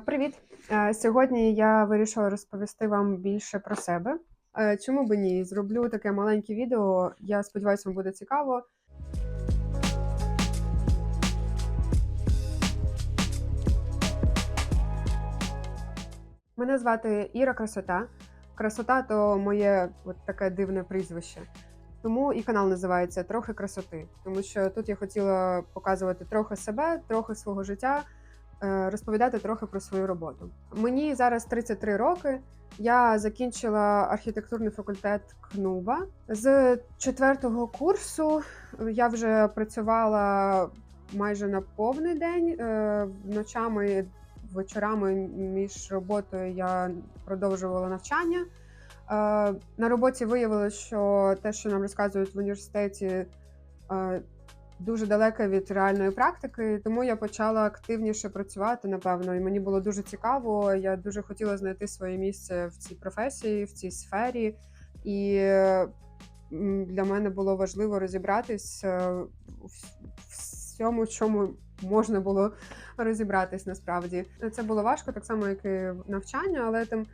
Привіт! Е, Сьогодні я вирішила розповісти вам більше про себе. Е, Чому би ні? Зроблю таке маленьке відео. Я сподіваюся, вам буде цікаво. Мене звати Іра Красота. Красота то моє от таке дивне прізвище. Тому і канал називається Трохи красоти. Тому що тут я хотіла показувати трохи себе, трохи свого життя, розповідати трохи про свою роботу. Мені зараз 33 роки. Я закінчила архітектурний факультет КНУБА. З четвертого курсу я вже працювала майже на повний день. Е, Ночами, вечорами між роботою я продовжувала навчання. Е, На роботі виявилося, що те, що нам розказують в університеті, е, дуже далеке від реальної практики, тому я почала активніше працювати, напевно, і мені було дуже цікаво. Я дуже хотіла знайти своє місце в цій професії, в цій сфері. І для мене було важливо розібратись е, вс- всьому, чому можна було розібратись насправді. Це було важко, так само, як і навчання, але там.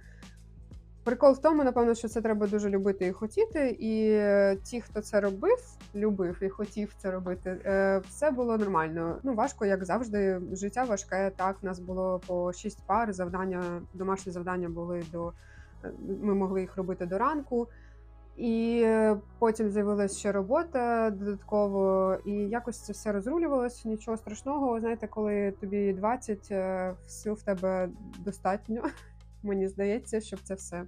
Прикол в тому, напевно, що це треба дуже любити і хотіти. І е, ті, хто це робив, любив і хотів це робити, е, все було нормально. Ну, важко, як завжди. Життя важке. Так, нас було по шість пар. Завдання, домашні завдання були до е, ми могли їх робити до ранку. І потім з'явилася ще робота додатково, і якось це все розрулювалося. Нічого страшного. Знаєте, коли тобі 20, е, сил в тебе достатньо. Мені здається, щоб це все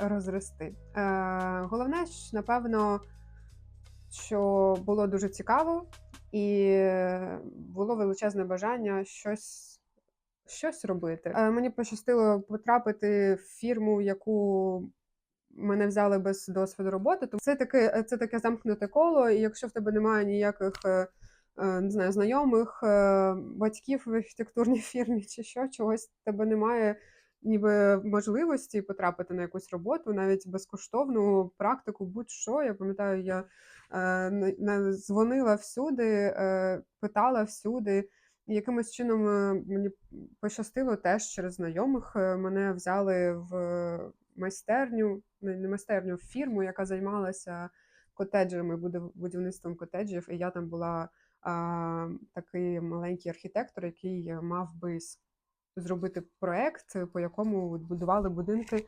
розрости. Е, головне, напевно, що було дуже цікаво, і було величезне бажання щось, щось робити. Е, мені пощастило потрапити в фірму, яку мене взяли без досвіду роботи. Тому це таке, це таке замкнуте коло, і якщо в тебе немає ніяких. е, Не знаю, знайомих, батьків в архітектурній фірмі чи що, чогось в тебе немає ніби можливості потрапити на якусь роботу, навіть безкоштовну практику, будь-що. Я пам'ятаю, я е, дзвонила всюди, е, питала всюди. Якимось чином е, мені пощастило теж через знайомих. е, Мене взяли в майстерню, не майстерню, в фірму, яка займалася котеджами, будівництвом котеджів. І я там була а, такий маленький архітектор, який мав би зробити проект, по якому будували будинки.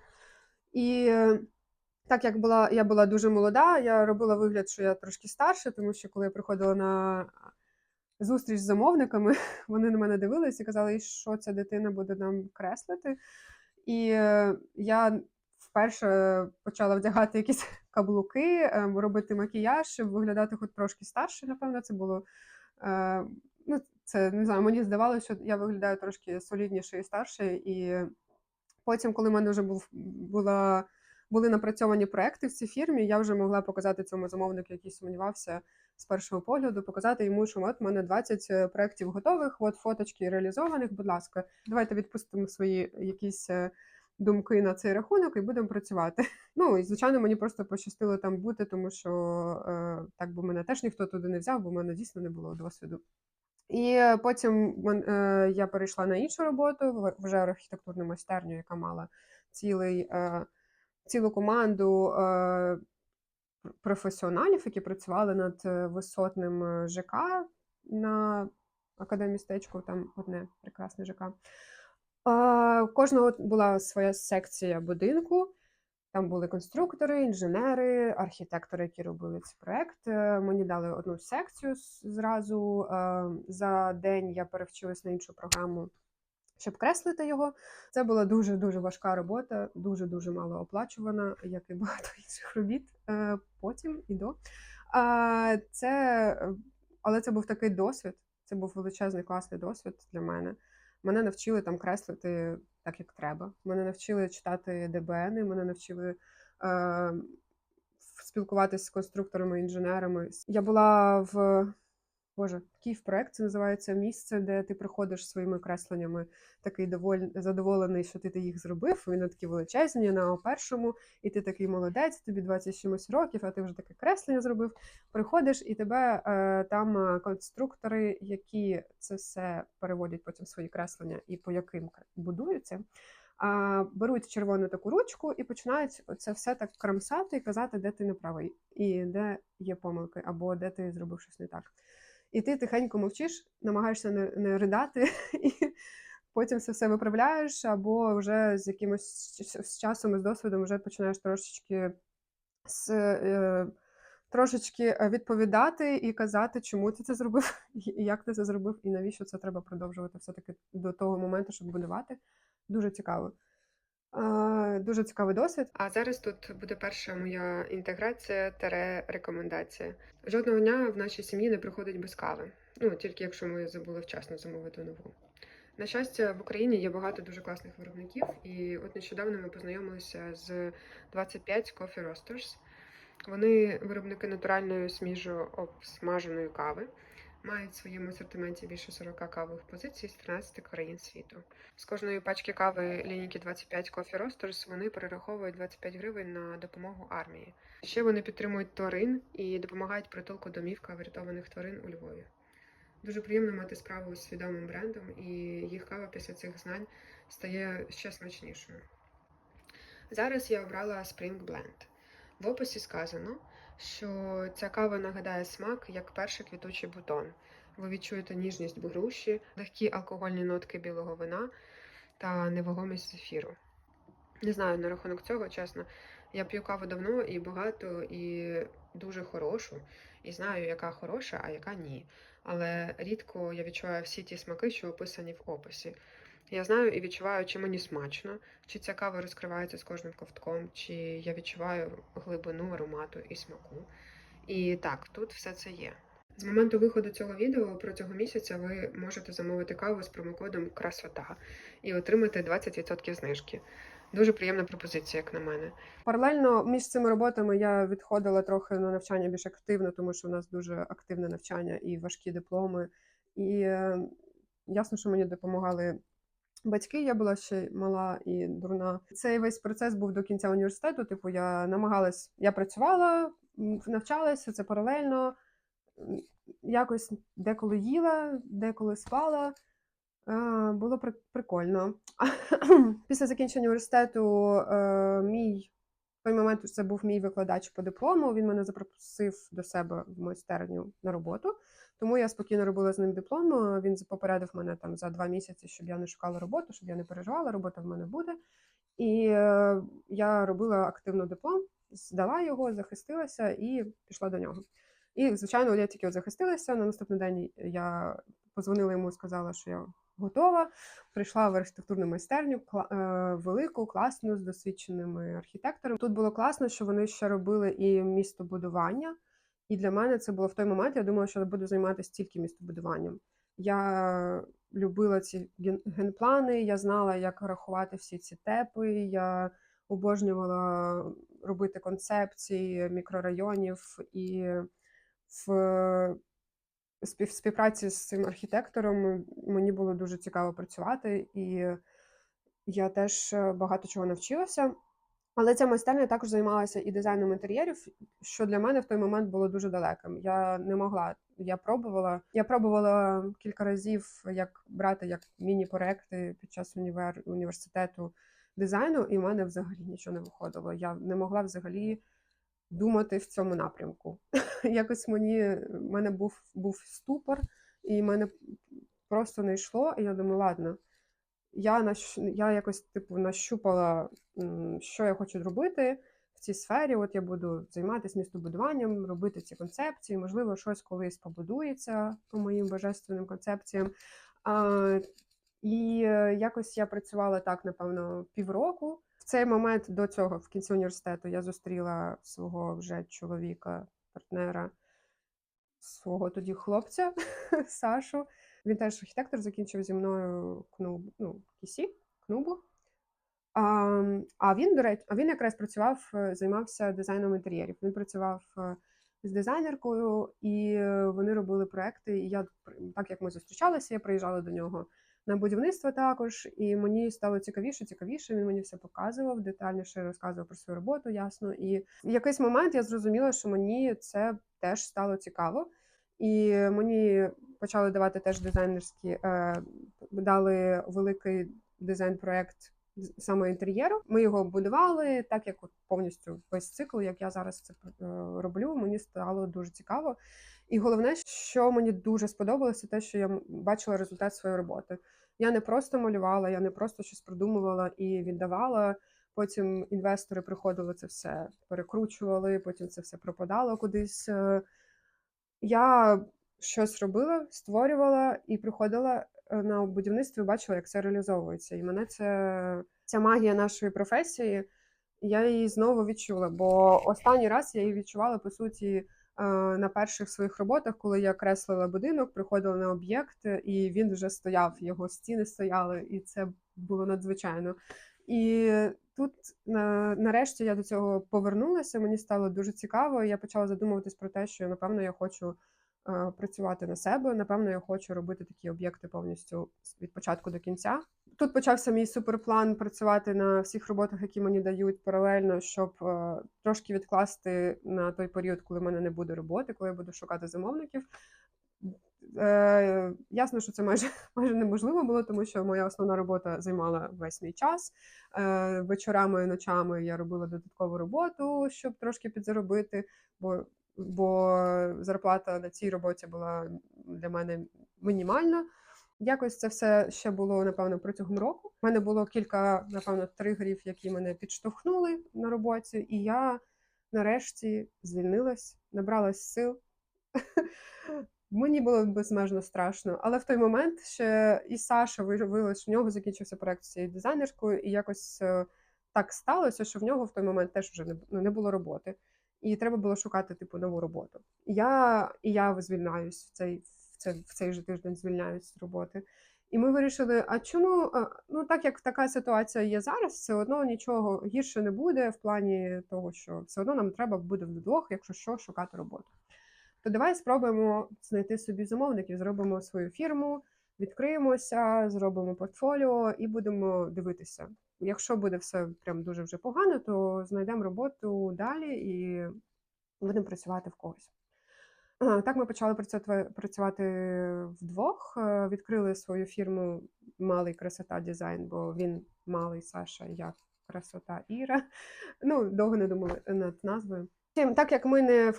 І е, так як була, я була дуже молода, я робила вигляд, що я трошки старша, тому що коли я приходила на зустріч з замовниками, вони на мене дивились і казали, що ця дитина буде нам креслити. І е, я вперше почала вдягати якісь каблуки, е, робити макіяж, щоб виглядати хоч трошки старше. Напевно, це було. е, Ну, це не знаю, мені здавалося, що я виглядаю трошки солідніше і старше. І потім, коли в мене вже був була. Були напрацьовані проекти в цій фірмі, я вже могла показати цьому замовнику, який сумнівався з першого погляду, показати йому, що от в мене 20 проєктів готових, от фоточки реалізованих. Будь ласка, давайте відпустимо свої якісь е, думки на цей рахунок і будемо працювати. Ну і звичайно, мені просто пощастило там бути, тому що е, так би мене теж ніхто туди не взяв, бо в мене дійсно не було досвіду. І е, потім е, я перейшла на іншу роботу, в- вже архітектурну майстерню, яка мала цілий, е, цілу команду професіоналів, які працювали над висотним ЖК на академістечку, там одне прекрасне ЖК. У кожного була своя секція будинку. Там були конструктори, інженери, архітектори, які робили цей проект. Мені дали одну секцію зразу. Е, За день я перевчилась на іншу програму, щоб креслити його. Це була дуже дуже важка робота, дуже дуже мало оплачувана, як і багато інших робіт е, потім і до. Це, е, але це був такий досвід. Це був величезний класний досвід для мене. Мене навчили там креслити так, як треба. Мене навчили читати ДБН, мене навчили е, спілкуватися з конструкторами, інженерами. Я була в Боже, Київпроект це називається місце, де ти приходиш своїми кресленнями, такий доволь задоволений, що ти їх зробив. Вони такі величезні на першому, і ти такий молодець, тобі 20 чимось років, а ти вже таке креслення зробив. Приходиш, і тебе е, там е, конструктори, які це все переводять потім свої креслення і по яким будуються. А, беруть червону таку ручку і починають це все так крамсати і казати, де ти не правий, і де є помилки, або де ти зробив щось не так. І ти тихенько мовчиш, намагаєшся не, не ридати, і потім це все виправляєш, або вже з якимось з часом і з досвідом вже починаєш трошечки з. Е, Трошечки е, відповідати і казати, чому ти це зробив, і як ти це зробив, і навіщо це треба продовжувати все-таки до того моменту, щоб будувати. Дуже цікаво. А, Дуже цікавий досвід. А зараз тут буде перша моя інтеграція тере рекомендація. Жодного дня в нашій сім'ї не приходить без кави. Ну тільки якщо ми забули вчасно замовити нову. На щастя, в Україні є багато дуже класних виробників, і от нещодавно ми познайомилися з 25 Coffee Roasters. Вони виробники натуральної сміжо обсмаженої кави. Мають в своєму асортименті більше 40 кавових позицій з 13 країн світу. З кожної пачки кави лінійки 25 Coffee Roasters вони перераховують 25 гривень на допомогу армії. Ще вони підтримують тварин і допомагають притулку домівка врятованих тварин у Львові. Дуже приємно мати справу з свідомим брендом, і їх кава після цих знань стає ще смачнішою. Зараз я обрала Spring Blend. В описі сказано, що ця кава нагадає смак як перший квітучий бутон. Ви відчуєте ніжність груші, легкі алкогольні нотки білого вина та невагомість зефіру. Не знаю на рахунок цього, чесно. Я п'ю каву давно і багато, і дуже хорошу. І знаю, яка хороша, а яка ні. Але рідко я відчуваю всі ті смаки, що описані в описі. Я знаю і відчуваю, чи мені смачно, чи ця кава розкривається з кожним ковтком, чи я відчуваю глибину аромату і смаку. І так, тут все це є. З моменту виходу цього відео протягом місяця ви можете замовити каву з промокодом Красота і отримати 20% знижки. Дуже приємна пропозиція, як на мене. Паралельно між цими роботами я відходила трохи на навчання більш активно, тому що у нас дуже активне навчання і важкі дипломи. І е, ясно, що мені допомагали батьки. Я була ще мала і дурна. Цей весь процес був до кінця університету. Типу, я намагалась, я працювала, навчалася це паралельно. Якось деколи їла, деколи спала. Було прикольно. Після закінчення університету е, мій в той момент це був мій викладач по диплому. Він мене запросив до себе в майстерню на роботу. Тому я спокійно робила з ним диплом. Він попередив мене там за два місяці, щоб я не шукала роботу, щоб я не переживала, робота в мене буде. І е, я робила активно диплом, здала його, захистилася і пішла до нього. І, звичайно, я тільки захистилася. На наступний день я позвонила йому, сказала, що я готова. Прийшла в архітектурну майстерню, кла- е, велику, класну, з досвідченими архітекторами. Тут було класно, що вони ще робили і містобудування. І для мене це було в той момент. Я думала, що я буду займатися тільки містобудуванням. Я любила ці генплани, я знала, як рахувати всі ці тепи. Я обожнювала робити концепції мікрорайонів і в спів- співпраці з цим архітектором мені було дуже цікаво працювати, і я теж багато чого навчилася. Але ця майстерня також займалася і дизайном інтер'єрів, що для мене в той момент було дуже далеким. Я не могла. Я пробувала. Я пробувала кілька разів як брати як міні-проекти під час універ, університету дизайну, і в мене взагалі нічого не виходило. Я не могла взагалі думати в цьому напрямку. Якось мені в мене був, був ступор, і мене просто не йшло. І я думаю, ладно, я я якось типу нащупала, що я хочу робити в цій сфері. От я буду займатися містобудуванням, робити ці концепції. Можливо, щось колись побудується по моїм божественним концепціям. А, і е, якось я працювала так, напевно, півроку. В цей момент до цього, в кінці університету, я зустріла свого вже чоловіка, партнера, свого тоді хлопця Сашу. Він теж архітектор, закінчив зі мною КНУ, ну, КІСі, КНУБу. А, а він, до речі, а він якраз працював, е, займався дизайном інтер'єрів. Він працював е, з дизайнеркою, і е, вони робили проекти. І я так як ми зустрічалися, я приїжджала до нього на будівництво також, і мені стало цікавіше, цікавіше. Він мені все показував, детальніше розказував про свою роботу, ясно. І в якийсь момент я зрозуміла, що мені це теж стало цікаво. І мені почали давати теж дизайнерські, е, дали великий дизайн-проект саме інтер'єру. Ми його будували, так як повністю весь цикл, як я зараз це е, роблю, мені стало дуже цікаво. І головне, що мені дуже сподобалося, те, що я бачила результат своєї роботи. Я не просто малювала, я не просто щось придумувала і віддавала. Потім інвестори приходили це все, перекручували, потім це все пропадало кудись. Е, Я щось робила, створювала і приходила е, на будівництво і бачила, як це реалізовується. І мене це ця магія нашої професії. Я її знову відчула, бо останній раз я її відчувала по суті е, на перших своїх роботах, коли я креслила будинок, приходила на об'єкт, і він вже стояв, його стіни стояли, і це було надзвичайно. І тут на, нарешті я до цього повернулася. Мені стало дуже цікаво. і Я почала задумуватись про те, що напевно я хочу е, працювати на себе. Напевно, я хочу робити такі об'єкти повністю від початку до кінця. Тут почався мій суперплан працювати на всіх роботах, які мені дають паралельно, щоб е, трошки відкласти на той період, коли в мене не буде роботи, коли я буду шукати замовників. Е, ясно, що це майже, майже неможливо було, тому що моя основна робота займала весь мій час. Е, вечорами ночами я робила додаткову роботу, щоб трошки підзаробити, бо, бо зарплата на цій роботі була для мене мінімальна. Якось це все ще було, напевно, протягом року. У мене було кілька, напевно, тригерів, які мене підштовхнули на роботі, і я нарешті звільнилась, набралась сил. Мені було безмежно страшно, але в той момент ще і Саша виявила, що в нього закінчився проект з цією дизайнеркою, і якось е, так сталося, що в нього в той момент теж вже не, ну, було роботи, і треба було шукати типу нову роботу. Я, і я звільняюсь в цей, в цей, в цей же тиждень звільняюсь з роботи. І ми вирішили: а чому ну так як така ситуація є зараз, все одно нічого гірше не буде в плані того, що все одно нам треба буде вдвох, якщо що, шукати роботу то давай спробуємо знайти собі замовників, зробимо свою фірму, відкриємося, зробимо портфоліо і будемо дивитися. Якщо буде все прям дуже вже погано, то знайдемо роботу далі і будемо працювати в когось. Так ми почали працювати, вдвох, е, відкрили свою фірму Малий красота дизайн, бо він малий Саша, я красота Іра. Ну, довго не думали над назвою. Втім, так як ми не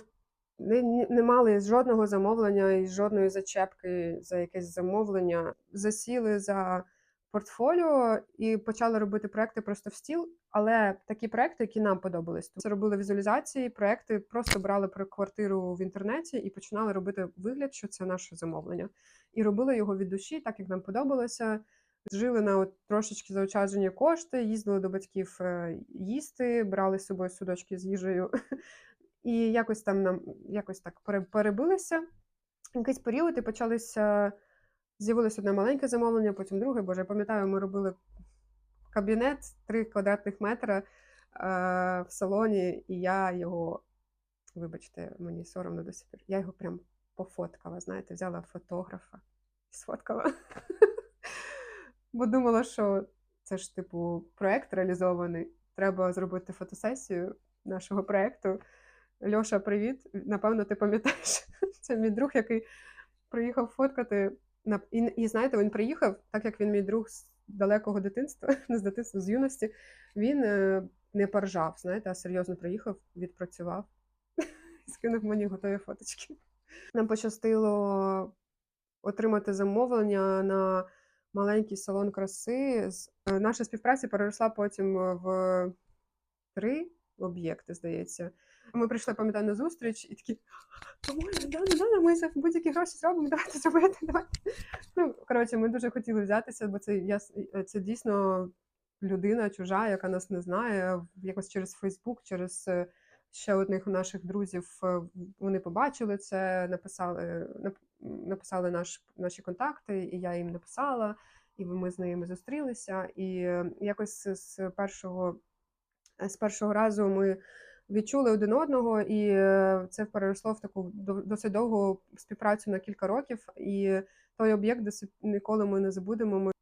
не, не- мали жодного замовлення і жодної зачепки за якесь замовлення. Засіли за портфоліо і почали робити проекти просто в стіл. Але такі проекти, які нам подобались, це робили візуалізації, проекти просто брали про квартиру в інтернеті і починали робити вигляд, що це наше замовлення. І робили його від душі, так як нам подобалося. Жили на от трошечки заощаджені кошти, їздили до батьків е, їсти, брали з собою судочки з їжею. І якось там нам якось так перебилися. Якийсь період і почалися. З'явилось одне маленьке замовлення, потім друге. Боже, я пам'ятаю, ми робили кабінет 3 квадратних метра е, в салоні, і я його, вибачте, мені соромно до сих пір. Я його прям пофоткала, знаєте, взяла фотографа і сфоткала. Бо думала, що це ж, типу, проект реалізований. Треба зробити фотосесію нашого проекту. Льоша, привіт. Напевно, ти пам'ятаєш. Це мій друг, який приїхав фоткати. І, і знаєте, він приїхав, так як він мій друг з далекого дитинства, не з дитинства, з юності, він е, не поржав, знаєте, а серйозно приїхав, відпрацював і скинув мені готові фоточки. Нам пощастило отримати замовлення на маленький салон краси. Е, Наша співпраця переросла потім е, в три об'єкти, здається. Ми прийшли, пам'ятаю, на зустріч і такі, да, да, ми за будь-які гроші зробимо, давайте зробити, давайте. Ну, коротше, ми дуже хотіли взятися, бо це, я, е, це дійсно людина чужа, яка нас не знає, якось через Фейсбук, через е, ще одних наших друзів. е, Вони побачили це, написали, написали наш, наші контакти, і я їм написала, і ми з ними зустрілися. І якось з першого, з першого разу ми відчули один одного, і е, це переросло в таку досить довгу співпрацю на кілька років. І той об'єкт ніколи ми не забудемо. Ми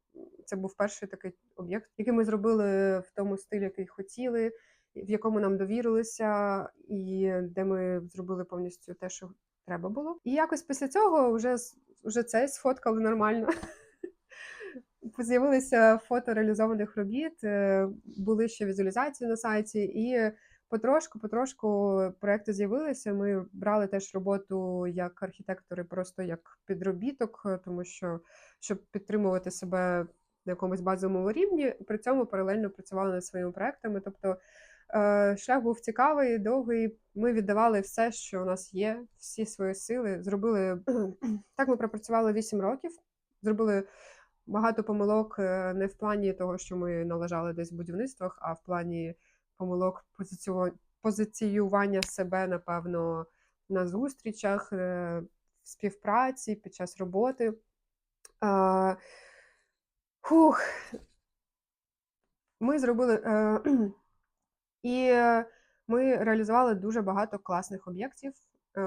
це був перший такий об'єкт, який ми зробили в тому стилі, який хотіли, в якому нам довірилися, і де ми зробили повністю те, що треба було. І якось після цього вже, вже це сфоткали нормально. З'явилися фото реалізованих робіт, е, були ще візуалізації на сайті, і потрошку, потрошку проекти з'явилися. Ми брали теж роботу як архітектори, просто як підробіток, е, тому що щоб підтримувати себе на якомусь базовому рівні, при цьому паралельно працювали над своїми проектами. Тобто е, шлях був цікавий, довгий. Ми віддавали все, що у нас є, всі свої сили. Зробили так. Ми пропрацювали 8 років. Зробили багато помилок е, не в плані того, що ми налажали десь в будівництвах, а в плані помилок позиціювання себе, напевно, на зустрічах, е, в співпраці під час роботи. А, Хух. Ми зробили. е, І ми реалізували дуже багато класних об'єктів. Е,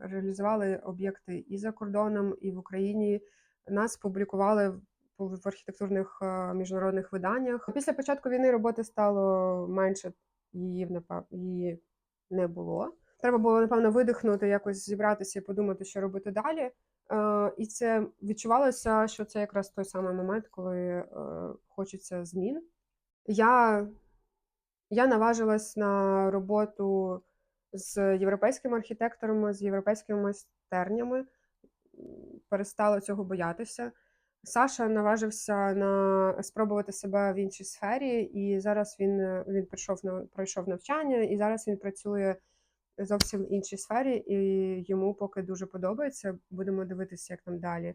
Реалізували об'єкти і за кордоном, і в Україні. Нас публікували в архітектурних е, міжнародних виданнях. Після початку війни роботи стало менше, її її не було. Треба було, напевно, видихнути, якось зібратися і подумати, що робити далі. Е, І це відчувалося, що це якраз той самий момент, коли е, хочеться змін. Я я наважилась на роботу з європейськими архітекторами, з європейськими майстернями, перестала цього боятися. Саша наважився на спробувати себе в іншій сфері, і зараз він, е, він прийшов на пройшов навчання, і зараз він працює зовсім в іншій сфері, і йому поки дуже подобається. Будемо дивитися, як там далі.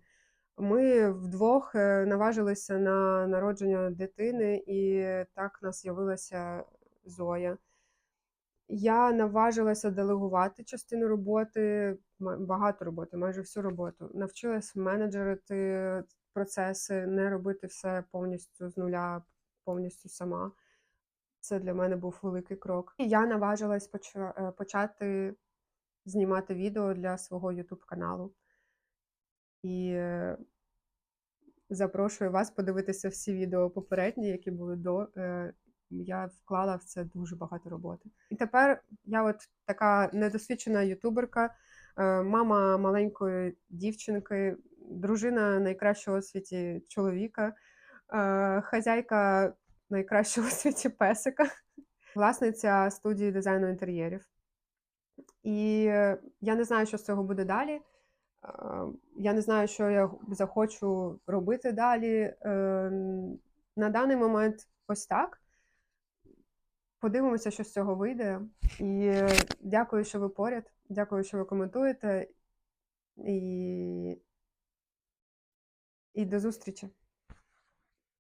Ми вдвох е, наважилися на народження дитини, і так в нас з'явилася Зоя. Я наважилася делегувати частину роботи, багато роботи, майже всю роботу. Навчилась менеджерити процеси, не робити все повністю з нуля, повністю сама. Це для мене був великий крок. І я наважилась е, почати знімати відео для свого YouTube каналу. І е, запрошую вас подивитися всі відео попередні, які були до. Е, Я вклала в це дуже багато роботи. І тепер я от така недосвідчена ютуберка, мама маленької дівчинки, дружина найкращого у світі чоловіка, е, хазяйка найкращого у світі песика, власниця студії дизайну інтер'єрів. І е, я не знаю, що з цього буде далі. Е, Я не знаю, що я захочу робити далі. Е, На даний момент ось так. Подивимося, що з цього вийде. І дякую, що ви поряд. Дякую, що ви коментуєте. І, і до зустрічі.